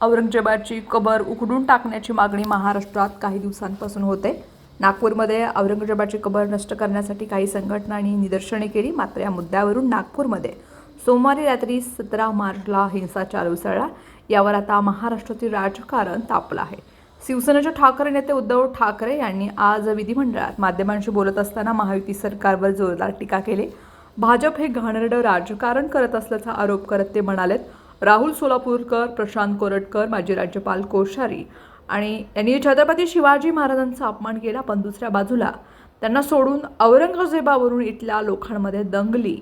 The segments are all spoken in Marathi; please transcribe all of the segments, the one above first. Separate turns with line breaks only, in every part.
औरंगजेबाची कबर उखडून टाकण्याची मागणी महाराष्ट्रात काही दिवसांपासून होते. नागपूरमध्ये औरंगजेबाची कबर नष्ट करण्यासाठी काही संघटनांनी निदर्शने केली मात्र या मुद्द्यावरून नागपूरमध्ये सोमवारी रात्री सतरा मार्चला हिंसाचार उसळला यावर आता महाराष्ट्रातील राजकारण तापलं आहे. शिवसेनेचे ठाकरे नेते उद्धव ठाकरे यांनी आज विधिमंडळात माध्यमांशी बोलत असताना महायुती सरकारवर जोरदार टीका केली. भाजप हे घाणेरडं राजकारण करत असल्याचा आरोप करत ते म्हणालेत राहुल सोलापूरकर प्रशांत कोरटकर माजी राज्यपाल कोश्यारी आणि यांनी छत्रपती शिवाजी महाराजांचा अपमान केला पण दुसऱ्या बाजूला. त्यांना सोडून औरंगजेबावरून इथल्या लोकांमध्ये दंगली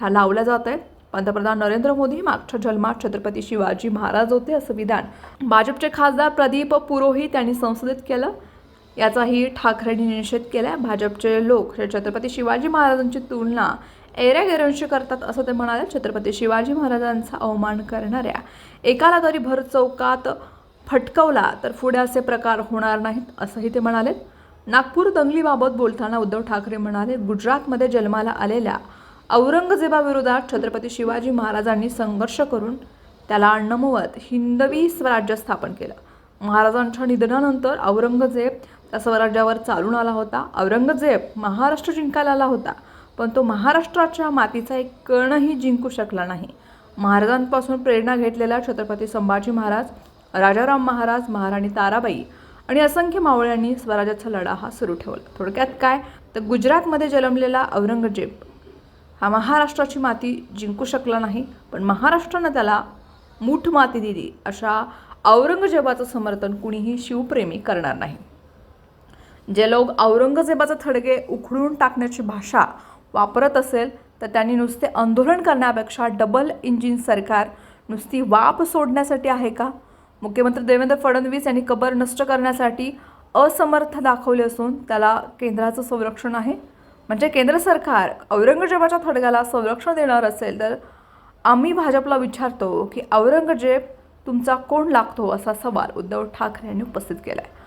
ह्या लावल्या जात आहेत. पंतप्रधान नरेंद्र मोदी मागच्या जन्मात छत्रपती शिवाजी महाराज होते असं विधान भाजपचे खासदार प्रदीप पुरोहित यांनी संसदेत केलं. याचाही ठाकरेंनी निषेध केलाय. भाजपचे लोक हे छत्रपती शिवाजी महाराजांची तुलना एऱ्या गेरंशी करतात असं ते म्हणाले. छत्रपती शिवाजी महाराजांचा अवमान करणाऱ्या एकाला तरी भर चौकात फटकवला तर पुढे असे प्रकार होणार नाहीत असंही ते म्हणाले. नागपूर दंगलीबाबत बोलताना उद्धव ठाकरे म्हणाले गुजरातमध्ये जन्माला आलेल्या औरंगजेबाविरोधात छत्रपती शिवाजी महाराजांनी संघर्ष करून त्याला नमवत हिंदवी स्वराज्य स्थापन केलं. महाराजांच्या निधनानंतर औरंगजेब त्या स्वराज्यावर चालून आला होता. औरंगजेब महाराष्ट्र जिंकायला आला होता. पण तो महाराष्ट्राच्या मातीचा एक कणही जिंकू शकला नाही. महाराजांपासून प्रेरणा घेतलेला छत्रपती संभाजी महाराज राजाराम महाराज महाराणी ताराबाई आणि असंख्य मावळ्यांनी स्वराज्याचा लढा हा सुरू ठेवला. थोडक्यात काय? तर गुजरातमध्ये जन्मलेला औरंगजेब हा महाराष्ट्राची माती जिंकू शकला नाही पण महाराष्ट्रानं त्याला मूठ माती दिली अशा औरंगजेबाचं समर्थन कुणीही शिवप्रेमी करणार नाही. जे लोक औरंगजेबाचे थडगे उखडून टाकण्याची भाषा वापरत असेल तर त्यांनी नुसते आंदोलन करण्यापेक्षा डबल इंजिन सरकार नुसती वाप सोडण्यासाठी आहे का? मुख्यमंत्री देवेंद्र फडणवीस यांनी कबर नष्ट करण्यासाठी असमर्थ दाखवले असून त्याला केंद्राचं संरक्षण आहे. म्हणजे केंद्र सरकार औरंगजेबाच्या थडग्याला संरक्षण देणार असेल तर आम्ही भाजपला विचारतो की औरंगजेब तुमचा कोण लागतो असा सवाल उद्धव ठाकरे यांनी उपस्थित केला आहे